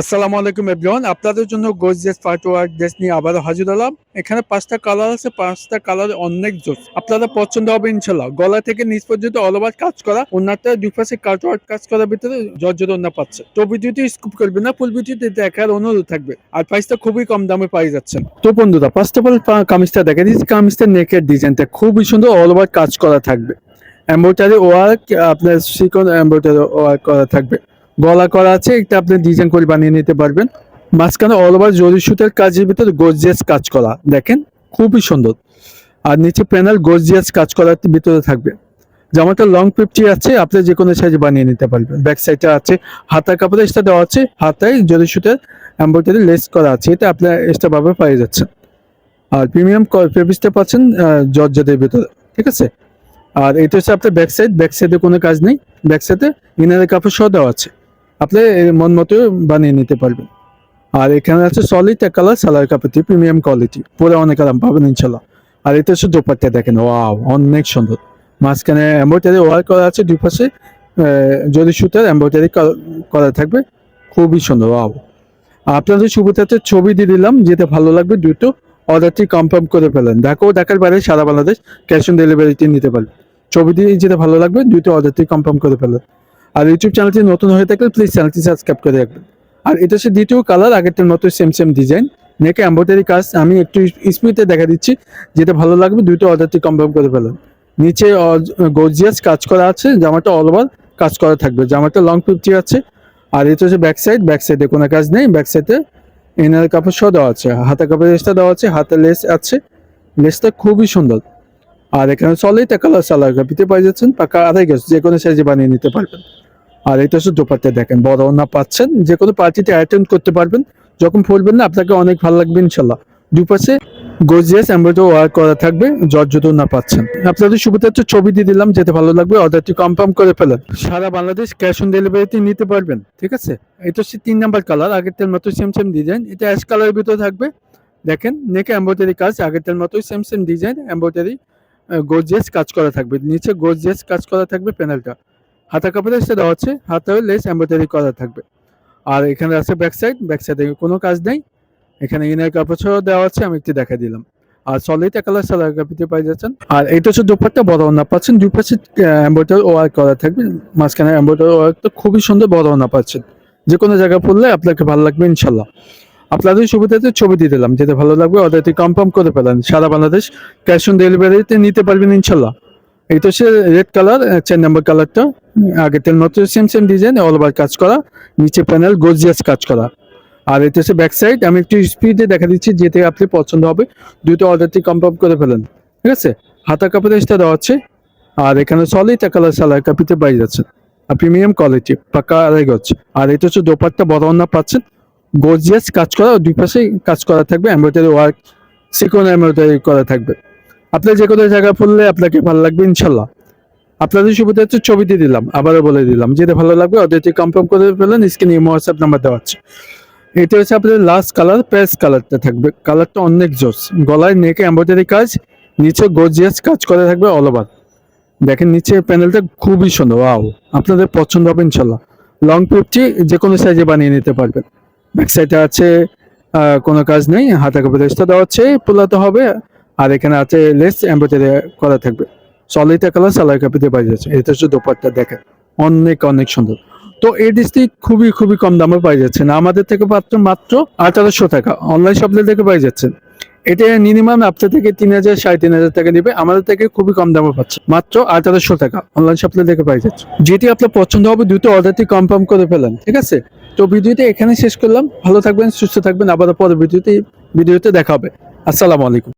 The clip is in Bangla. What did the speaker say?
আসসালামু আলাইকুম এভরিওয়ান আপনাদের জন্য গোজেস পার্ট ওয়ার্ক ড্রেস নিয়ে আবারও হাজির হলাম। এখানে পাঁচটা কালার আছে, পাঁচটা কালার অনেক জোস আপনাদের পছন্দ হবে ইনশাল্লাহ গলা থেকে নিচ পর্যন্ত অল ওভার কাজ করা, ওনারটা দুই পাশে কাট ওয়ার্ক কাজ করার ভিতরে জর্জর ওনা পাচ্ছে। তো ভিডিওটি স্কুপ করবে না ফুল ভিডিওটি দেখার অনুরোধ থাকবে। আর প্রাইসটা খুবই কম দামে পাই যাচ্ছেন তো বন্ধুরা ফার্স্ট অফ অল কামিজটা দেখা দিচ্ছি কামিজটা নেকের ডিজাইনটা খুবই সুন্দর অল ওভার কাজ করা থাকবে। এম্ব্রয়ডারি ওয়ার্ক আপনার শিকন এম্ব্রয়ডারি ওয়ার্ক করা থাকবে। গলা করা আছে, এটা আপনি ডিজাইন করে বানিয়ে নিতে পারবেন। মাঝখানে অল ওভার জরি সুতার কাজের ভিতরে গর্জিয়াস কাজ করা, দেখেন? খুবই সুন্দর। আর নিচে প্যানেল গর্জিয়াস কাজ করার ভিতরে থাকবে। জামাটা লং ফিফটি আছে, আপনি যে কোনো সাইজে বানিয়ে নিতে পারবেন। ব্যাক সাইডটা আছে হাতা কাপড়ে এক্সট্রা দেওয়া আছে, হাতায় জরি সুতার এম্ব্রয়ডারি লেস করা আছে, এটা আপনার এক্সট্রা ভাবে পেয়ে যাচ্ছেন আর প্রিমিয়াম ফেব্রিক্সটা পাচ্ছেন জর্জেটের ভিতরে, ঠিক আছে? আর এটা হচ্ছে আপনার ব্যাক সাইড ব্যাক সাইডে কোনো কাজ নেই। ব্যাক সাইডে ইনারের কাপড় সহ দেওয়া আছে। আপনি মন মতো বানিয়ে নিতে পারবেন। আর এখানে আছে সলিড কালার সালার কাপড়টি প্রিমিয়াম কোয়ালিটি পরে অনেক আরাম পাবেন ইনশাল্লাহ। আর এটা হচ্ছে দোপাট্টা দেখেন ওয়াও অনেক সুন্দর। মাঝখানে এম্ব্রয়ডারি ওয়ার করা আছে দুই পাশে যদি সুতার এম্ব্রয়ডারি করা থাকবে, খুবই সুন্দর ওয়াও আপনাদের সুবিধাতে ছবি দিয়ে দিলাম, যেটা ভালো লাগবে দুটো অর্ডারটি কনফার্ম করে ফেলেন। ঢাকাও ঢাকার বাইরে সারা বাংলাদেশ ক্যাশ অন ডেলিভারিটি নিতে পারবেন ছবি দিয়ে যেটা ভালো লাগবে দুটো অর্ডারটি কনফার্ম করে ফেলেন। আর ইউটিউব চ্যানেলটি নতুন হয়ে থাকলে প্লিজ চ্যানেলটি সাবস্ক্রাইব করে রাখবেন। আর এটা হচ্ছে দ্বিতীয় কালার আগেরটার মতো সেম সেম ডিজাইন নেকে এম্ব্রয়ডারি কাজ, আমি একটু স্পিডে দেখা দিচ্ছি, যেটা ভালো লাগবে, দুটো অর্ডারটি কনফার্ম করে ফেলেন নিচে গর্জিয়াস কাজ করা আছে, জামাটা অল ওভার কাজ করা থাকবে। জামাটা লং ফিফটি আছে, আর এটা হচ্ছে ব্যাক সাইড ব্যাক সাইডে কোনো কাজ নেই ব্যাক সাইডে ইনার কাপড় সহ দেওয়া আছে, হাতা কাপড় লেসটা দেওয়া আছে, হাতে লেস আছে লেসটা খুবই সুন্দর। আর এখানে সলিড কালার সালার কাপিতে পাই যাচ্ছেন, পাকা আড়াই গেছে যে কোনো সাইজে বানিয়ে নিতে পারবেন। আর এটা হচ্ছে দোপাট্টা দেখেন। বড় না পাচ্ছেন, যে কোনো পার্টিতে অ্যাটেন্ড করতে পারবেন। যখন পরবেন না, আপনাকে অনেক ভালো লাগবে ইনশাল্লাহ। দুপাশে গর্জিয়াস এমব্রয়ডারি ওয়ার্ক করা থাকবে জর্জত না পাচ্ছেন। আপনাদের সুবিধা হচ্ছে ছবি দিয়ে দিলাম, যেতে ভালো লাগবে অর্ডারটি কনফার্ম করে ফেলেন। সারা বাংলাদেশ ক্যাশ অন ডেলিভারিতে নিতে পারবেন, ঠিক আছে? এটা হচ্ছে তিন নাম্বার কালার আগেরটার মতো সেম সেম ডিজাইন এটা অ্যাশ কালারের ভিতরে থাকবে। দেখেন, নেকে এমব্রয়ডারি কাজ আগেরটার মতোই same same design embroidery gorgeous কাজ করা থাকবে। নিচে গর্জিয়াস কাজ করা থাকবে প্যানেলটা হাতা কাপড়ে এসে দেওয়া আছে হাতেও লেস এমব্রয়ডারি করা থাকবে। আর এখানে আছে ব্যাক সাইড। ব্যাক সাইডে কোনো কাজ নেই। এখানে ইনার কাপড় দেওয়া আছে। আমি একটু দেখা দিলাম। আর সলিড কালার সালার কাপিতে পাই যাচ্ছেন। আর এটা হচ্ছে দুপাট্টা বড় না পাচ্ছেন। দুই পাশে এমব্রয়ডারি ওয়ার্ক করা থাকবে। মাঝখানে এমব্রয়ডারি ওয়ার্কটা খুবই সুন্দর বড় না পাচ্ছেন। যে কোনো জায়গা পড়লে আপনাকে ভালো লাগবে ইনশাল্লাহ আপনাদের সুবিধাতে ছবি দিয়ে দিলাম। যেটা ভালো লাগবে অর্ডারটি কনফার্ম করে পেলেন সারা বাংলাদেশ ক্যাশ অন ডেলিভারিতে নিতে পারবেন ইনশাল্লাহ এটা হচ্ছে রেড কালার চার নাম্বার কালারটা আগেরটার মতো same same design all over কাজ করা। নিচে প্যানেল গর্জিয়াস কাজ করা। আর এটা হচ্ছে ব্যাক সাইড আমি একটু স্পিডে দেখা দিচ্ছি যেতে আপনি পছন্দ হবে। দুটো অর্ডারটি কনফার্ম করে ফেলেন, ঠিক আছে? হাতা কাপড়ে এসটা দেওয়া হচ্ছে আর এখানে সলিড কালার সালার কাপিতে বাইরে যাচ্ছে আর প্রিমিয়াম কোয়ালিটি পাকা আড়াই গজ। আর এটা হচ্ছে দোপাট্টা বড় না পাচ্ছেন। গর্জিয়াস কাজ করা, দুই পাশে কাজ করা থাকবে এমব্রয়ডারি ওয়ার্ক সিকোন এমব্রয়ডারি করা থাকবে। আপনি যে কোনো জায়গায় পড়লে আপনাকে ভালো লাগবে, ইনশাল্লাহ। আপনাদের সুবিধা হচ্ছে ছবি দিয়ে দিলাম, আবারও বলে দিলাম, যেটা ভালো লাগবে ওদেরটি কনফার্ম করে ফেলেন স্ক্রিনে হোয়াটসঅ্যাপ নাম্বার দেওয়া আছে। এটা হচ্ছে আপনাদের লাস্ট কালার প্রেস কালারটা থাকবে। কালারটা অনেক জোস, গলায় নেকে এমব্রয়ডারি কাজ, নিচে গর্জিয়াস কাজ করে থাকবে অল ওভার দেখেন নিচে প্যানেলটা খুবই সুন্দর ওয়াও আপনাদের পছন্দ হবে ইনশাল্লাহ। লং ফিফটি যে কোনো সাইজে বানিয়ে নিতে পারবেন। ব্যাক সাইডে আছে কোনো কাজ নেই, হাতা কাপড় দেওয়া হচ্ছে পোলাতে হবে আর এখানে আছে লেস এমব্রয়ডারি করা থাকবে। সলিড কালার সালাই কাপিতে পাওয়া যাচ্ছে এটা হচ্ছে দোপাট্টা দেখেন। অনেক অনেক সুন্দর। তো এই ডিসটি খুবই খুবই কম দামে পাই যাচ্ছেন আমাদের থেকে মাত্র মাত্র আঠারোশো টাকা। অনলাইন শপলে থেকে পাই যাচ্ছেন এটা মিনিমাম আপনার থেকে তিন হাজার, সাড়ে তিন হাজার টাকা নিবে। আমাদের থেকে খুবই কম দামে পাচ্ছে। মাত্র আঠারোশো টাকা। অনলাইন শপলে থেকে পাওয়া যাচ্ছে। যেটি আপনার পছন্দ হবে দুটো অর্ডারটি কনফার্ম করে ফেলেন। ঠিক আছে? তো ভিডিওটি এখানে শেষ করলাম। ভালো থাকবেন, সুস্থ থাকবেন। আবার পরে ভিডিওতে ভিডিওতে দেখা হবে। আসসালামু আলাইকুম।